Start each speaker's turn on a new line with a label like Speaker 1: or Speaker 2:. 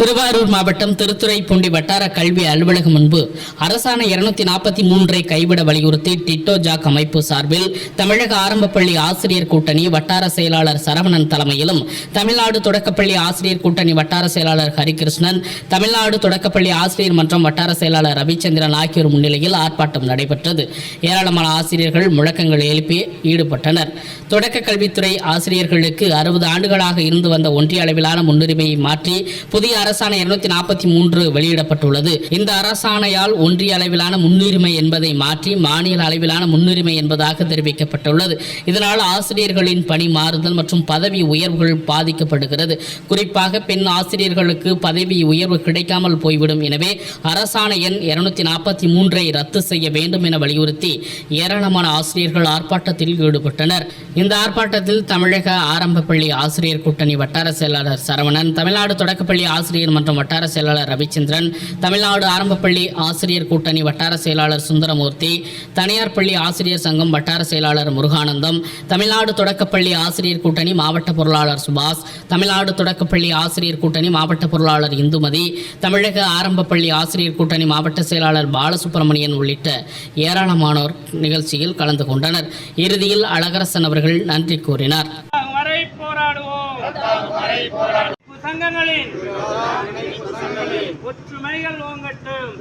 Speaker 1: திருவாரூர் மாவட்டம் திருத்துறைப்பூண்டி வட்டார கல்வி அலுவலகம் முன்பு அரசாணை இருநூத்தி நாற்பத்தி மூன்றை கைவிட வலியுறுத்தி டிட்டோ ஜாக் அமைப்பு சார்பில் தமிழக ஆரம்பப்பள்ளி ஆசிரியர் கூட்டணி வட்டார செயலாளர் சரவணன் தலைமையிலும் தமிழ்நாடு தொடக்கப்பள்ளி ஆசிரியர் கூட்டணி வட்டார செயலாளர் ஹரிகிருஷ்ணன் தமிழ்நாடு தொடக்கப்பள்ளி ஆசிரியர் மன்றம் வட்டார செயலாளர் ரவிச்சந்திரன் ஆகியோர் முன்னிலையில் ஆர்ப்பாட்டம் நடைபெற்றது. ஏராளமான ஆசிரியர்கள் முழக்கங்கள் எழுப்பி ஈடுபட்டனர். தொடக்க கல்வித்துறை ஆசிரியர்களுக்கு அறுபது ஆண்டுகளாக இருந்து வந்த ஒன்றிய அளவிலான முன்னுரிமையை மாற்றி புதிய அரசாணை இருநூத்தி நாற்பத்தி மூன்று வெளியிடப்பட்டுள்ளது. இந்த அரசாணையால் ஒன்றிய அளவிலான முன்னுரிமை என்பதை மாற்றி மாநில அளவிலான முன்னுரிமை என்பதாக தெரிவிக்கப்பட்டுள்ளது. இதனால் ஆசிரியர்களின் பணி மாறுதல் மற்றும் பதவி உயர்வுகள் பாதிக்கப்படுகிறது. குறிப்பாக பெண் ஆசிரியர்களுக்கு பதவி உயர்வு கிடைக்காமல் போய்விடும். எனவே அரசாணை எண் இருநூத்தி நாற்பத்தி மூன்றை ரத்து செய்ய வேண்டும் என வலியுறுத்தி ஏராளமான ஆசிரியர்கள் ஆர்ப்பாட்டத்தில் ஈடுபட்டனர். இந்த ஆர்ப்பாட்டத்தில் தமிழக ஆரம்ப பள்ளி ஆசிரியர் கூட்டணி வட்டார செயலாளர் சரவணன் தமிழ்நாடு தொடக்கப்பள்ளி ஆசிரியர் மற்றும் வட்டார செயலாளர் ரவிச்சந்திரன் தமிழ்நாடு ஆரம்பப்பள்ளி ஆசிரியர் கூட்டணி வட்டார செயலாளர் சுந்தரமூர்த்தி தனியார் பள்ளி ஆசிரியர் சங்கம் வட்டார செயலாளர் முருகானந்தம் தமிழ்நாடு தொடக்கப்பள்ளி ஆசிரியர் கூட்டணி மாவட்ட பொருளாளர் சுபாஷ் தமிழ்நாடு தொடக்கப்பள்ளி ஆசிரியர் கூட்டணி மாவட்ட பொருளாளர் இந்துமதி தமிழக ஆரம்பப்பள்ளி ஆசிரியர் கூட்டணி மாவட்ட செயலாளர் பாலசுப்ரமணியன் உள்ளிட்ட ஏராளமானோர் நிகழ்ச்சியில் கலந்து கொண்டனர். இறுதியில் அழகரசன் அவர்கள் நன்றி கூறினார்.
Speaker 2: போராடுவோம். சங்கங்களின். ஒற்றுமைகள் ஓங்கட்டும்.